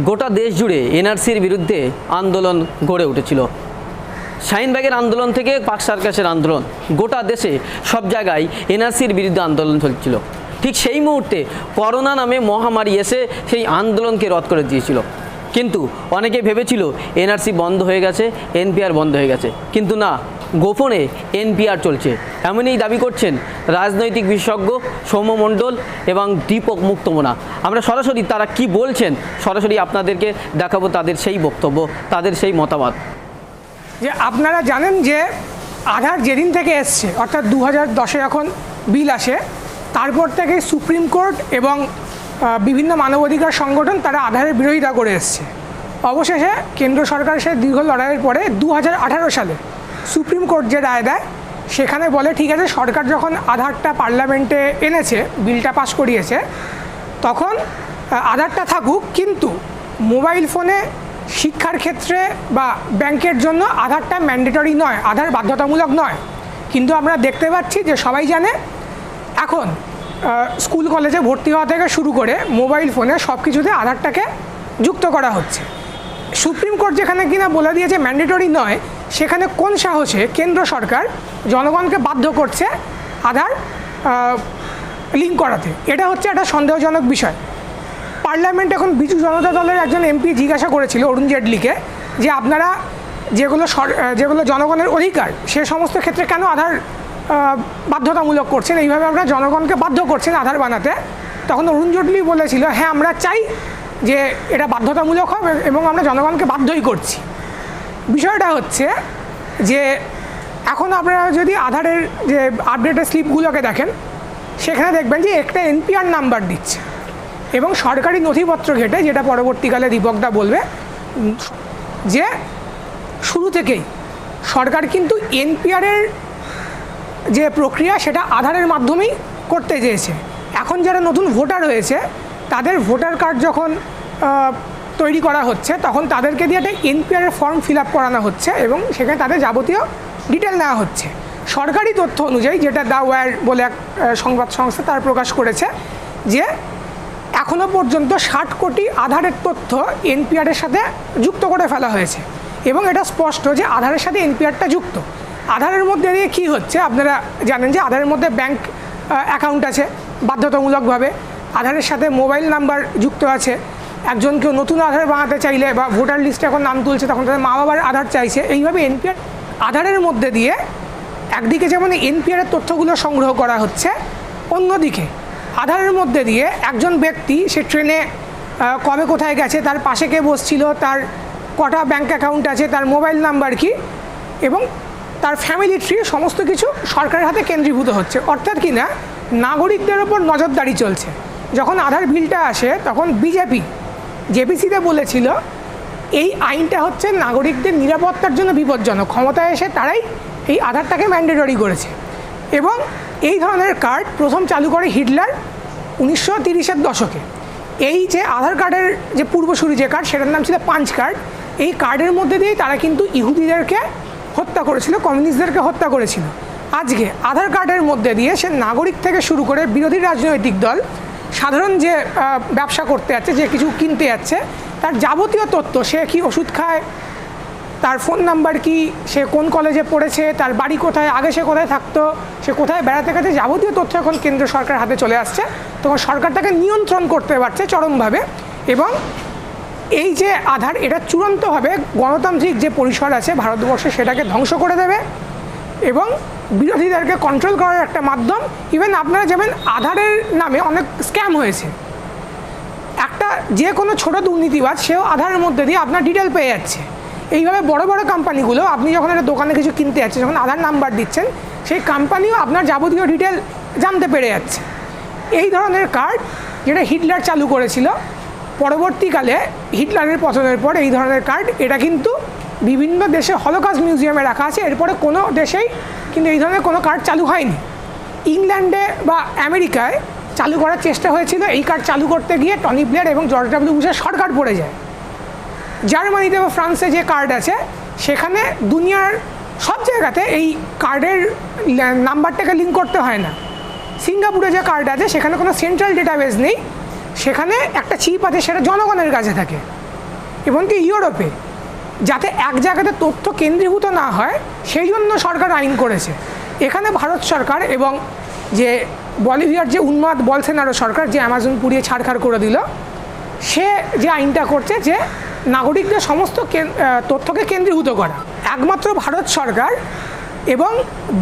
গোটা দেশ জুড়ে এনআরসির বিরুদ্ধে আন্দোলন গড়ে উঠেছিল। শাহিনবাগের আন্দোলন থেকে পাক সার্কাসের আন্দোলন, গোটা দেশে সব জায়গায় এনআরসির বিরুদ্ধে আন্দোলন চলছিল। ঠিক সেই মুহূর্তে করোনা নামে মহামারী এসে সেই আন্দোলনকে রদ করে দিয়েছিল। কিন্তু অনেকে ভেবেছিল, এনআরসি বন্ধ হয়ে গেছে, এনপিআর বন্ধ হয়ে গেছে। কিন্তু না গোপনে এনপিআর চলছে। এমনই দাবি করছেন রাজনৈতিক বিশেষজ্ঞ সৌম্য মণ্ডল এবং দীপক মুক্তমোনা। আমরা সরাসরি তারা কি বলছেন, সরাসরি আপনাদেরকে দেখাবো তাদের সেই বক্তব্য, তাদের সেই মতামত। যে আপনারা জানেন যে আধার যেদিন থেকে এসছে, অর্থাৎ দু হাজার দশে যখন বিল আসে, তারপর থেকে সুপ্রিম কোর্ট এবং বিভিন্ন মানবাধিকার সংগঠন তারা আধারের বিরোধিতা করে এসছে। অবশেষে কেন্দ্র সরকার সে দীর্ঘ লড়াইয়ের পরে দু হাজার আঠারো সালে সুপ্রিম কোর্ট যে রায় দেয়, সেখানে বলে, ঠিক আছে, সরকার যখন আধারটা পার্লামেন্টে এনেছে, বিলটা পাস করিয়েছে, তখন আধারটা থাকুক, কিন্তু মোবাইল ফোনে শিক্ষার ক্ষেত্রে বা ব্যাংকের জন্য আধারটা ম্যান্ডেটরি নয়, আধার বাধ্যতামূলক নয়। কিন্তু আমরা দেখতে পাচ্ছি যে সবাই জানে, এখন স্কুল কলেজে ভর্তি হওয়া থেকে শুরু করে মোবাইল ফোনে সব কিছুতে আধারটাকে যুক্ত করা হচ্ছে। সুপ্রিম কোর্ট যেখানে কিনা বলে দিয়েছে ম্যান্ডেটরি নয় সেখানে কোন সাহসে কেন্দ্র সরকার জনগণকে বাধ্য করছে আধার লিঙ্ক করাতে? এটা হচ্ছে একটা সন্দেহজনক বিষয়। পার্লামেন্ট এখন বিজু জনতা দলের একজন এমপি জিজ্ঞাসা করেছিল অরুণ জেটলিকে যে আপনারা যেগুলো যেগুলো জনগণের অধিকার, সে সমস্ত ক্ষেত্রে কেন আধার বাধ্যতামূলক করছেন? এইভাবে আপনারা জনগণকে বাধ্য করছেন আধার বানাতে। তখন অরুণ জেটলি বলেছিল হ্যাঁ আমরা চাই যে এটা বাধ্যতামূলক হবে এবং আমরা জনগণকে বাধ্যই করছি। বিষয়টা হচ্ছে যে এখন আপনারা যদি আধারের যে আপডেটের স্লিপগুলোকে দেখেন, সেখানে দেখবেন যে একটা এনপিআর নাম্বার দিচ্ছে এবং সরকারি নথিপত্র ঘেটে, যেটা পরবর্তীকালে দীপকদা বলবে যে শুরু থেকেই সরকার কিন্তু এনপিআরের যে প্রক্রিয়া, সেটা আধারের মাধ্যমেই করতে চেয়েছে। এখন যারা নতুন ভোটার হয়েছে, তাদের ভোটার কার্ড যখন তৈরি করা হচ্ছে, তখন তাদেরকে দিয়ে একটা এনপিআরের ফর্ম ফিল আপ করানো হচ্ছে এবং সেখানে তাদের যাবতীয় ডিটেল নেওয়া হচ্ছে। সরকারি তথ্য অনুযায়ী যেটা দা ওয়্যার বলে এক সংবাদ সংস্থা তার প্রকাশ করেছে যে এখনও পর্যন্ত ষাট কোটি আধারের তথ্য এনপিআরের সাথে যুক্ত করে ফেলা হয়েছে এবং এটা স্পষ্ট যে আধারের সাথে এনপিআরটা যুক্ত। আধারের মধ্যে দিয়ে কী হচ্ছে আপনারা জানেন যে আধারের মধ্যে ব্যাংক অ্যাকাউন্ট আছে বাধ্যতামূলকভাবে, আধারের সাথে মোবাইল নাম্বার যুক্ত আছে একজন কেউ নতুন আধার বানাতে চাইলে বা ভোটার লিস্টে এখন নাম তুলছে, তখন তাদের মা বাবার আধার চাইছে। এইভাবে এনপিআর আধারের মধ্যে দিয়ে একদিকে যেমন এনপিআরের তথ্যগুলো সংগ্রহ করা হচ্ছে, অন্যদিকে আধারের মধ্যে দিয়ে একজন ব্যক্তি সে ট্রেনে কবে কোথায় গেছে, তার পাশে কে বসছিল, তার কটা ব্যাংক অ্যাকাউন্ট আছে, তার মোবাইল নাম্বার কি, এবং তার ফ্যামিলি ট্রি সমস্ত কিছু সরকারের হাতে কেন্দ্রীভূত হচ্ছে। অর্থাৎ কি না, নাগরিকদের ওপর নজরদারি চলছে। যখন আধার বিলটা আসে, তখন বিজেপি জেপিসিতে বলেছিল, এই আইনটা হচ্ছে নাগরিকদের নিরাপত্তার জন্য বিপজ্জনক। ক্ষমতায় এসে তারাই এই আধারটাকে ম্যান্ডেটরি করেছে। এবং এই ধরনের কার্ড প্রথম চালু করে হিটলার উনিশশো তিরিশের দশকে। এই যে আধার কার্ডের যে পূর্বসূরি যে কার্ড, সেটার নাম ছিল পাঞ্চ কার্ড। এই কার্ডের মধ্যে দিয়েই তারা কিন্তু ইহুদিদেরকে হত্যা করেছিল, কমিউনিস্টদেরকে হত্যা করেছিল। আজকে আধার কার্ডের মধ্যে দিয়ে সে নাগরিক থেকে শুরু করে বিরোধী রাজনৈতিক দল সাধারণ যে ব্যবসা করতে যাচ্ছে, যে কিছু কিনতে যাচ্ছে, তার যাবতীয় তথ্য, সে কি ওষুধ খায়, তার ফোন নাম্বার কি, সে কোন কলেজে পড়েছে, তার বাড়ি কোথায়, আগে সে কোথায় থাকতো, সে কোথায় বেড়াতে গেছে, যাবতীয় তথ্য এখন কেন্দ্র সরকার হাতে চলে আসছে। তখন সরকার তাকে নিয়ন্ত্রণ করতে পারছে চরমভাবে এবং এই যে আধার, এটা চূড়ান্তভাবে গণতান্ত্রিক যে পরিসর আছে ভারতবর্ষে, সেটাকে ধ্বংস করে দেবে এবং বিরোধীদেরকে কন্ট্রোল করার একটা মাধ্যম। ইভেন আপনারা যাবেন আধারের নামে অনেক স্ক্যাম হয়েছে। একটা যে কোনো ছোট দুর্নীতিবাজ, সেও আধারের মধ্যে দিয়ে আপনার ডিটেল পেয়ে যাচ্ছে। এইভাবে বড় বড় কোম্পানিগুলো আপনি যখন একটা দোকানে কিছু কিনতে যাচ্ছেন, যখন আধার নাম্বার দিচ্ছেন, সেই কোম্পানিও আপনার যাবতীয় ডিটেল জানতে পেরে যাচ্ছে। এই ধরনের কার্ড যেটা হিটলার চালু করেছিল, পরবর্তীকালে হিটলারের পতনের পর এই ধরনের কার্ড এটা কিন্তু বিভিন্ন দেশে হলোকাস্ট মিউজিয়ামে রাখা আছে। এরপরে কোনো দেশেই কিন্তু এই ধরনের কোনো কার্ড চালু হয়নি। ইংল্যান্ডে বা আমেরিকায় চালু করার চেষ্টা হয়েছিল এই কার্ড চালু করতে গিয়ে টনি ব্লেয়ার এবং জর্জ ডাব্লিউ বুশের সরকার পড়ে যায়। জার্মানিতে বা ফ্রান্সে যে কার্ড আছে, সেখানে দুনিয়ার সব জায়গাতে এই কার্ডের নাম্বারটাকে লিঙ্ক করতে হয় না। সিঙ্গাপুরে যে কার্ড আছে, সেখানে কোনো সেন্ট্রাল ডেটাবেস নেই। সেখানে একটা চিপ আছে, সেটা জনগণের কাছে থাকে, এমনকি ইউরোপে। যাতে এক জায়গাতে তথ্য কেন্দ্রীভূত না হয়, সেই জন্য সরকার আইন করেছে। এখানে ভারত সরকার এবং যে বলিভিয়ার যে উন্মাদ বলসেনারো সরকার, যে অ্যামাজন পুড়িয়ে ছাড়খাড় করে দিল, সে যে আইনটা করছে যে নাগরিকদের সমস্ত তথ্যকে কেন্দ্রীভূত করা। একমাত্র ভারত সরকার এবং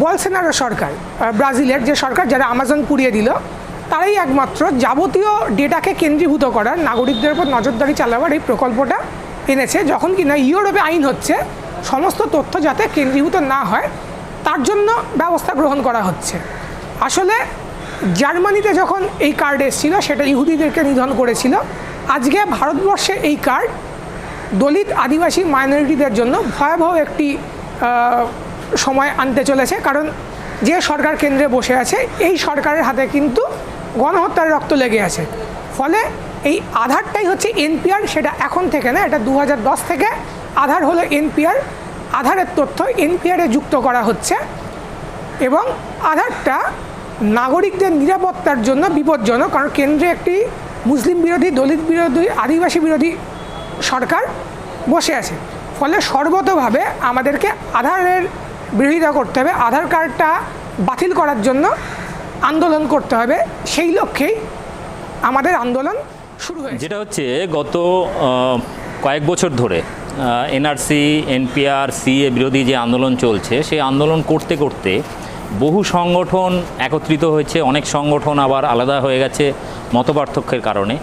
বলসেনারো সরকার ব্রাজিলের যে সরকার যারা আমাজন পুড়িয়ে দিল, তারাই একমাত্র যাবতীয় ডেটাকে কেন্দ্রীভূত করার, নাগরিকদের উপর নজরদারি চালাবার এই প্রকল্পটা এনেছে, যখন কিনা ইউরোপে আইন হচ্ছে, সমস্ত তথ্য যাতে কেন্দ্রীভূত না হয়, তার জন্য ব্যবস্থা গ্রহণ করা হচ্ছে। আসলে জার্মানিতে যখন এই কার্ড এসেছিল, সেটা ইহুদিদেরকে নিধন করেছিল। আজকে ভারতবর্ষে এই কার্ড দলিত আদিবাসী মাইনরিটিদের জন্য ভয়াবহ একটি সময় আনতে চলেছে। কারণ যে সরকার কেন্দ্রে বসে আছে, এই সরকারের হাতে কিন্তু গণহত্যার রক্ত লেগে আছে। ফলে এই আধারটাই হচ্ছে এনপিআর, সেটা এখন থেকে না, এটা দু হাজার দশ থেকে আধার হলো এনপিআর। আধারের তথ্য এনপিআরে যুক্ত করা হচ্ছে এবং আধারটা নাগরিকদের নিরাপত্তার জন্য বিপজ্জনক, কারণ কেন্দ্রে একটি মুসলিম বিরোধী, দলিত বিরোধী, আদিবাসী বিরোধী সরকার বসে আছে। ফলে সর্বতভাবে আমাদেরকে আধারের বিরোধিতা করতে হবে, আধার কার্ডটা বাতিল করার জন্য আন্দোলন করতে হবে। সেই লক্ষ্যেই আমাদের আন্দোলন শুরু হয়েছে। যেটা হচ্ছে গত কয়েক বছর ধরে এনআরসি এনপিআর সিএ বিরোধী যে আন্দোলন চলছে, সেই আন্দোলন করতে করতে বহু সংগঠন একত্রিত হয়েছে, অনেক সংগঠন আবার আলাদা হয়ে গেছে মতপার্থক্যের কারণে।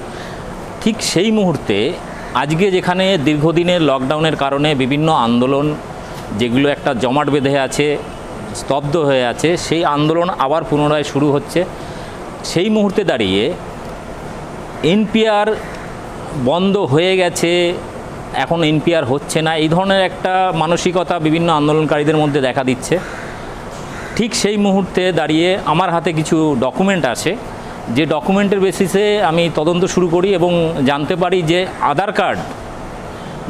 ঠিক সেই মুহূর্তে আজকে যেখানে দীর্ঘদিনের লকডাউনের কারণে বিভিন্ন আন্দোলন, যেগুলো একটা জমাট বেঁধে আছে, স্তব্ধ হয়ে আছে, সেই আন্দোলন আবার পুনরায় শুরু হচ্ছে। সেই মুহূর্তে দাঁড়িয়ে এনপিআর বন্ধ হয়ে গেছে, এখন এনপিআর হচ্ছে না, এই ধরনের একটা মানসিকতা বিভিন্ন আন্দোলনকারীদের মধ্যে দেখা দিচ্ছে। ঠিক সেই মুহূর্তে দাঁড়িয়ে আমার হাতে কিছু ডকুমেন্ট আছে, যে ডকুমেন্টের বেসিসে আমি তদন্ত শুরু করি এবং জানতে পারি যে আধার কার্ড,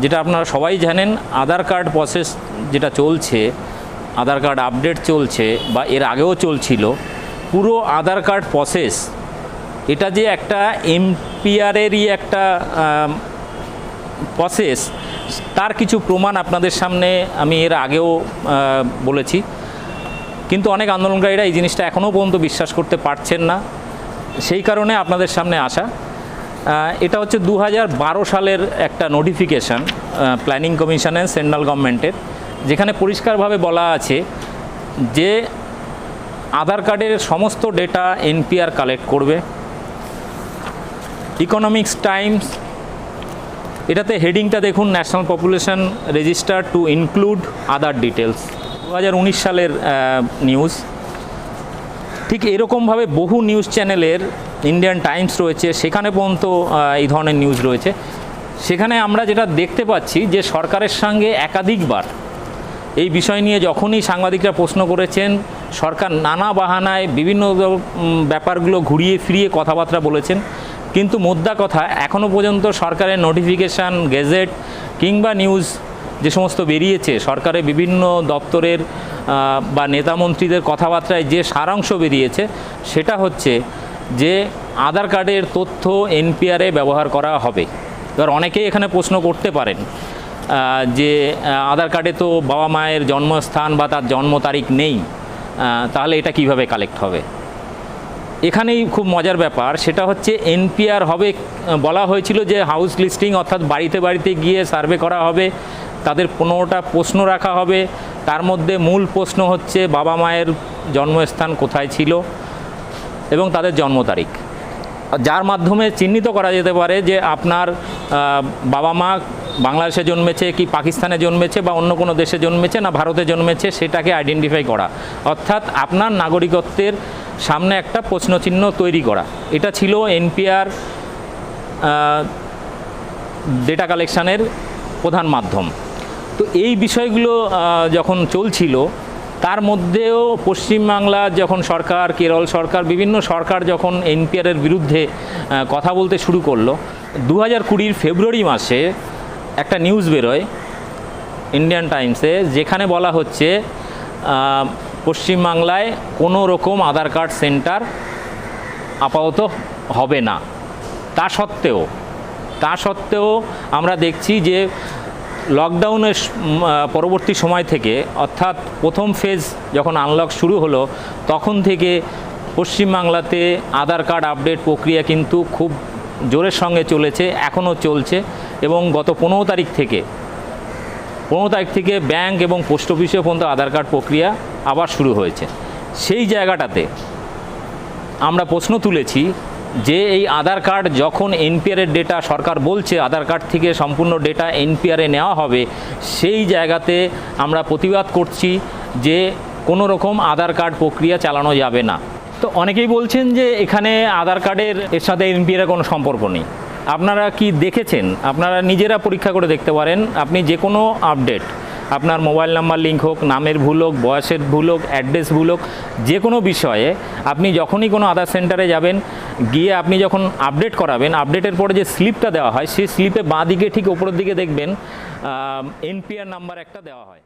যেটা আপনারা সবাই জানেন, আধার কার্ড প্রসেস যেটা চলছে, আধার কার্ড আপডেট চলছে বা এর আগেও চলছিল, পুরো আধার কার্ড প্রসেস এটা যে একটা এমপিআরেরই একটা প্রসেস তার কিছু প্রমাণ আপনাদের সামনে আমি এর আগেও বলেছি। কিন্তু অনেক আন্দোলনকারীরা এই জিনিসটা এখনও পর্যন্ত বিশ্বাস করতে পারছেন না। সেই কারণে আপনাদের সামনে আসা। এটা হচ্ছে দু হাজার বারো সালের একটা নোটিফিকেশান প্ল্যানিং কমিশনের সেন্ট্রাল গভর্নমেন্টের যেখানে পরিষ্কারভাবে বলা আছে যে আধার কার্ডের সমস্ত ডেটা এনপিআর কালেক্ট করবে। ইকোনমিক্স টাইমস এটাতে হেডিংটা দেখুন national population register to include other details দু হাজার উনিশ সালের নিউজ ঠিক এরকমভাবে বহু নিউজ চ্যানেলের ইন্ডিয়ান টাইমস রয়েছে, সেখানে পর্যন্ত এই ধরনের নিউজ রয়েছে। সেখানে আমরা যেটা দেখতে পাচ্ছি যে সরকারের সঙ্গে একাধিকবার এই বিষয় নিয়ে যখনই সাংবাদিকরা প্রশ্ন করেছেন, সরকার নানা বাহানায় বিভিন্ন ব্যাপারগুলো ঘুরিয়ে ফিরিয়ে কথাবার্তা বলেছেন। কিন্তু মোদ্দা কথা এখনও পর্যন্ত সরকারের নোটিফিকেশান গেজেট কিংবা নিউজ যে সমস্ত বেরিয়েছে, সরকারের বিভিন্ন দপ্তরের বা নেতামন্ত্রীদের কথাবার্তায় যে সারাংশ বেরিয়েছে, সেটা হচ্ছে যে আধার কার্ডের তথ্য এনপিআরে ব্যবহার করা হবে। এবার অনেকেই এখানে প্রশ্ন করতে পারেন যে আধার কার্ডে তো বাবা মায়ের জন্মস্থান বা তার জন্ম তারিখ নেই তাহলে এটা কীভাবে কালেক্ট হবে? এখানেই খুব মজার ব্যাপার, সেটা হচ্ছে এনপিআর হবে, বলা হয়েছিল যে হাউস লিস্টিং অর্থাৎ বাড়িতে বাড়িতে গিয়ে সার্ভে করা হবে, তাদের পনেরোটা প্রশ্ন রাখা হবে, তার মধ্যে মূল প্রশ্ন হচ্ছে বাবা মায়ের জন্মস্থান কোথায় ছিল এবং তাদের জন্ম তারিখ। যার মাধ্যমে চিহ্নিত করা যেতে পারে যে আপনার বাবা মা বাংলাদেশে জন্মেছে কি পাকিস্তানে জন্মেছে বা অন্য কোনো দেশে জন্মেছে না ভারতে জন্মেছে সেটাকে আইডেন্টিফাই করা। অর্থাৎ আপনার নাগরিকত্বের সামনে একটা প্রশ্নচিহ্ন তৈরি করা। এটা ছিল এনপিআর ডেটা কালেকশানের প্রধান মাধ্যম। তো এই বিষয়গুলো যখন চলছিল, তার মধ্যেও পশ্চিমবাংলা যখন সরকার, কেরল সরকার, বিভিন্ন সরকার যখন এনপিআরের বিরুদ্ধে কথা বলতে শুরু করল দু হাজার কুড়ির ফেব্রুয়ারি মাসে একটা নিউজ বেরোয়, ইন্ডিয়ান টাইমসে, যেখানে বলা হচ্ছে পশ্চিমবাংলায় কোনো রকম আধার কার্ড সেন্টার আপাতত হবে না। তা সত্ত্বেও তা সত্ত্বেও আমরা দেখছি যে লকডাউনের পরবর্তী সময় থেকে, অর্থাৎ প্রথম ফেজ যখন আনলক শুরু হলো, তখন থেকে পশ্চিমবাংলাতে আধার কার্ড আপডেট প্রক্রিয়া কিন্তু খুব জোরের সঙ্গে চলেছে, এখনও চলছে এবং গত পনেরো তারিখ থেকে, পনেরো তারিখ থেকে ব্যাংক এবং পোস্ট অফিসে পর্যন্ত আধার কার্ড প্রক্রিয়া আবার শুরু হয়েছে। সেই জায়গাটাতে আমরা প্রশ্ন তুলেছি যে এই আধার কার্ড যখন এনপিআরের ডেটা সরকার বলছে, আধার কার্ড থেকে সম্পূর্ণ ডেটা এনপিআরে নেওয়া হবে, সেই জায়গাতে আমরা প্রতিবাদ করছি যে কোনো রকম আধার কার্ড প্রক্রিয়া চালানো যাবে না। তো অনেকেই বলছেন যে এখানে আধার কার্ডের এর সাথে এনপিআরের কোনো সম্পর্ক নেই। আপনারা কি দেখেছেন? আপনারা নিজেরা পরীক্ষা করে দেখতে পারেন। আপনি যে কোনো আপডেট আপনার মোবাইল নাম্বার লিঙ্ক হোক, নামের ভুল হোক, বয়সের ভুল হোক অ্যাড্রেস ভুল হোক, যে কোনো বিষয়ে আপনি যখনই কোনো আধার সেন্টারে যাবেন, গিয়ে আপনি যখন আপডেট করাবেন আপডেটের পরে যে স্লিপটা দেওয়া হয়, সেই স্লিপে বাঁ দিকে ঠিক ওপরের দিকে দেখবেন এনপিআর নাম্বার একটা দেওয়া হয়।